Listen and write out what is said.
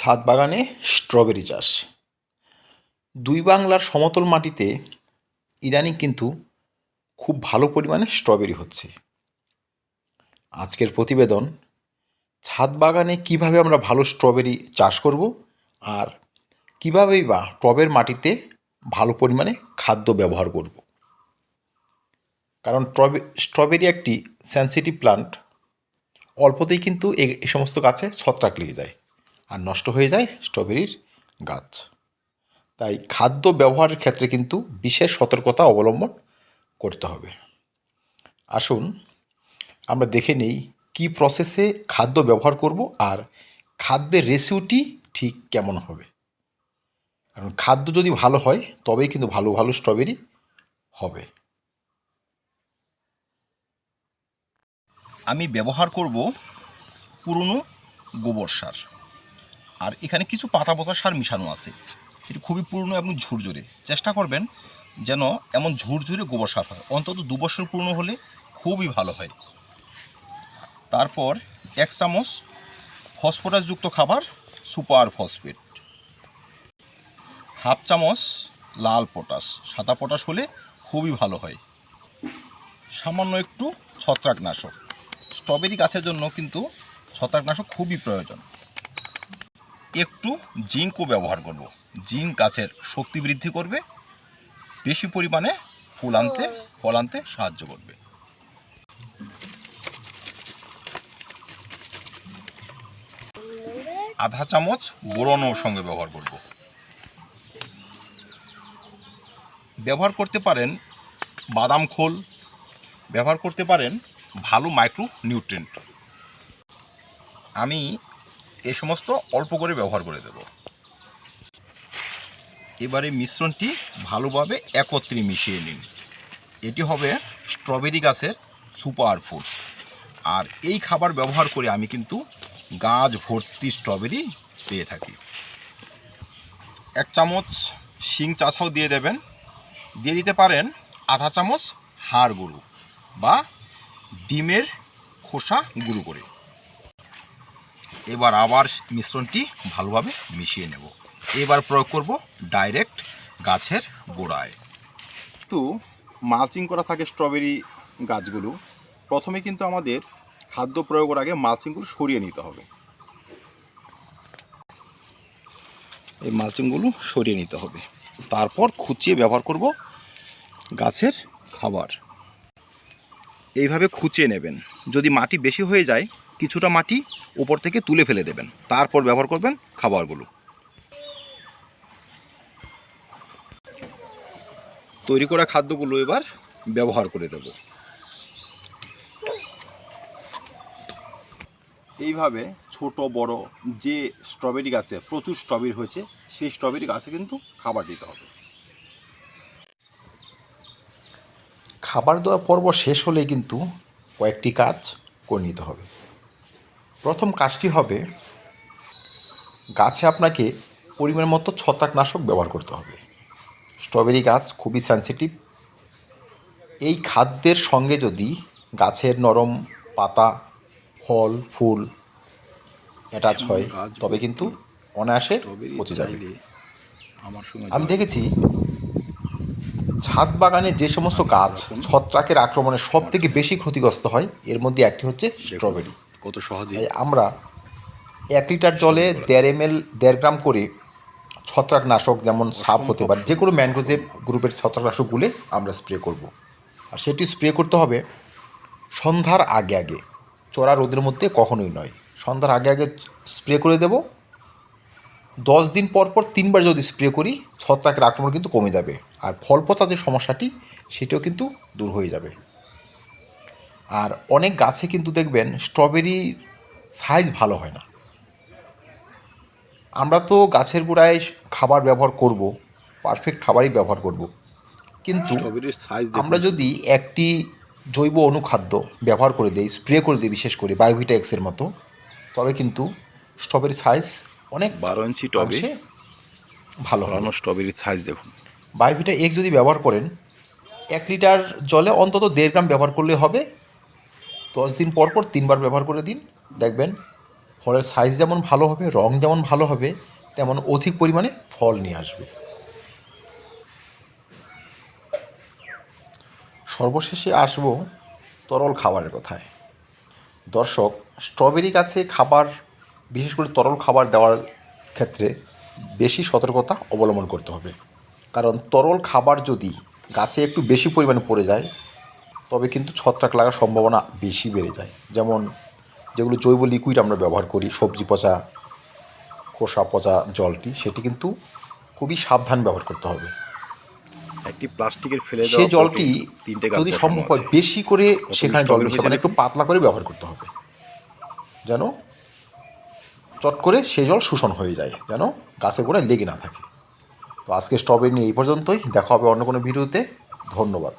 ছাদ বাগানে স্ট্রবেরি চাষ। দুই বাংলার সমতল মাটিতে ইদানিং কিন্তু খুব ভালো পরিমাণে স্ট্রবেরি হচ্ছে। আজকের প্রতিবেদন ছাদ বাগানে কীভাবে আমরা ভালো স্ট্রবেরি চাষ করব আর কীভাবেই বা টবের মাটিতে ভালো পরিমাণে খাদ্য ব্যবহার করব। কারণ ট্রবে স্ট্রবেরি একটি সেন্সিটিভ প্লান্ট অল্পতেই কিন্তু এ সমস্ত গাছে ছত্রাক লেগে যায়। আর নষ্ট হয়ে যায় স্ট্রবেরির গাছ। তাই খাদ্য ব্যবহারের ক্ষেত্রে কিন্তু বিশেষ সতর্কতা অবলম্বন করতে হবে। আসুন আমরা দেখে নেই কী প্রসেসে খাদ্য ব্যবহার করব আর খাদ্যের রেসিওটি ঠিক কেমন হবে। কারণ খাদ্য যদি ভালো হয়, তবেই কিন্তু ভালো ভালো স্ট্রবেরি হবে। আমি ব্যবহার করব পুরনো গোবর সার। আর এখানে কিছু পাতা পচা সার মিশানো আছে। এটি খুবই পুরনো এবং ঝুরঝুরে। চেষ্টা করবেন যেন এমন ঝুরঝুরে গোবর সার হয়। অন্তত দু বছর পুরনো হলে খুবই ভালো হয়। তারপর এক চামচ ফসফরাসযুক্ত খাবার, সুপার ফসফেট। হাফ চামচ লাল পটাশ। সাদা পটাশ হলে খুবই ভালো হয়। সামান্য একটু ছত্রাকনাশক। স্ট্রবেরি গাছের জন্য কিন্তু ছত্রাকনাশক খুবই প্রয়োজন। একটু জিঙ্কও ব্যবহার করব। জিঙ্ক গাছের শক্তি বৃদ্ধি করবে, বেশি পরিমাণে ফুল আনতে, ফল আনতে সাহায্য করবে। আধা চামচ বোরনও সঙ্গে ব্যবহার করব। ব্যবহার করতে পারেন বাদাম খোল, ব্যবহার করতে পারেন ভালো মাইক্রো নিউট্রেন্ট আমি এ সমস্ত অল্প করে ব্যবহার করে দেব। এবারে মিশ্রণটি ভালোভাবে একত্রে মিশিয়ে নিন। এটি হবে স্ট্রবেরি গাছের সুপার ফুড। আর এই খাবার ব্যবহার করে আমি কিন্তু গাছ ভর্তি স্ট্রবেরি পেয়ে থাকি। এক চামচ শিং চাষাও দিয়ে দেবেন। দিয়ে দিতে পারেন আধা চামচ হাড় গরু বা ডিমের খোসা গুঁড়ো করে। এবার আবার মিশ্রণটি ভালোভাবে মিশিয়ে নেব। এবার প্রয়োগ করব ডাইরেক্ট গাছের গোড়ায়। তো মালচিং করা থাকে স্ট্রবেরি গাছগুলো, প্রথমে কিন্তু আমাদের খাদ্য প্রয়োগের আগে মালচিংগুলো সরিয়ে নিতে হবে। এই মালচিংগুলো সরিয়ে নিতে হবে। তারপর খুঁচিয়ে ব্যবহার করব গাছের খাবার। এইভাবে খুঁচিয়ে নেবেন। যদি মাটি বেশি হয়ে যায়, কিছুটা মাটি উপর থেকে তুলে ফেলে দেবেন। তারপর ব্যবহার করবেন খাবারগুলো। তৈরি করা খাদ্যগুলো এবার ব্যবহার করে দেব। এইভাবে ছোট, বড় যে স্ট্রবেরি গাছে প্রচুর স্ট্রবেরি হয়েছে, সেই স্ট্রবেরি গাছে কিন্তু খাবার দিতে হবে। খাবার দেওয়া পর্ব শেষ হলেই কিন্তু কয়েকটি কাজ করে নিতে হবে। প্রথম কাজটি হবে গাছে আপনাকে পরিমাণ মতো ছত্রাকনাশক ব্যবহার করতে হবে। স্ট্রবেরি গাছ খুবই সেন্সিটিভ এই খাদ্যের সঙ্গে যদি গাছের নরম পাতা ফল ফুল অ্যাটাচ হয় তবে কিন্তু অনায়াসে পচে যাবে। আমি দেখেছি ছাদ বাগানে যে সমস্ত গাছ ছত্রাকের আক্রমণে সব থেকে বেশি ক্ষতিগ্রস্ত হয় এর মধ্যে একটি হচ্ছে স্ট্রবেরি কত সহজে? আমরা এক লিটার জলে দেড় এম এল দেড় গ্রাম করে ছত্রাকনাশক যেমন সাপ হতে পারে যে কোনো ম্যানগ্রোজেব গ্রুপের ছত্রাকনাশক গুলে আমরা স্প্রে করব। আর সেটি স্প্রে করতে হবে সন্ধ্যার আগে আগে। চড়া রোদের মধ্যে কখনোই নয়। সন্ধ্যার আগে আগে স্প্রে করে দেব। দশ দিন পর পর তিনবার যদি স্প্রে করি ছত্রাকের আক্রমণ কিন্তু কমে যাবে। আর ফল পচা যে সমস্যাটি সেটিও কিন্তু দূর হয়ে যাবে। আর অনেক গাছে কিন্তু দেখবেন স্ট্রবেরি সাইজ ভালো হয় না। আমরা তো গাছের গোড়ায় খাবার ব্যবহার করব পারফেক্ট খাবারই ব্যবহার করব। কিন্তু আমরা যদি একটি জৈব অনুখাদ্য ব্যবহার করে দিই স্প্রে করে দিই বিশেষ করে বায়োভিটা এক্সের মতো তবে কিন্তু স্ট্রবেরি সাইজ অনেক বারো ইঞ্চি টবে ভালো ফলানো স্ট্রবেরির সাইজ দেখুন। বায়োভিটা এক যদি ব্যবহার করেন এক লিটার জলে অন্তত দেড় গ্রাম ব্যবহার করলে হবে। দশ দিন পর পর তিনবার ব্যবহার করে দিন। দেখবেন ফলের সাইজ যেমন ভালো হবে রং যেমন ভালো হবে তেমন অধিক পরিমাণে ফল নিয়ে আসবে। সর্বশেষে আসব তরল খাবারের কথায়। দর্শক স্ট্রবেরি গাছে খাবার বিশেষ করে তরল খাবার দেওয়ার ক্ষেত্রে বেশি সতর্কতা অবলম্বন করতে হবে। কারণ তরল খাবার যদি গাছে একটু বেশি পরিমাণে পড়ে যায় তবে কিন্তু ছত্রাক লাগার সম্ভাবনা বেশি বেড়ে যায়। যেমন যেগুলো জৈব লিকুইড আমরা ব্যবহার করি সবজি পচা খোসা পচা জলটি সেটি কিন্তু খুবই সাবধান ব্যবহার করতে হবে। একটি প্লাস্টিকের ফেলে সেই জলটি যদি সম্ভব হয় বেশি করে সেখানে জল মানে একটু পাতলা করে ব্যবহার করতে হবে। যেন চট করে সে জল শোষণ হয়ে যায় যেন গাছের গোড়ায় লেগে না থাকে। তো আজকে স্ট্রবেরি নিয়ে এই পর্যন্তই। দেখা হবে অন্য কোনো ভিডিওতে। ধন্যবাদ।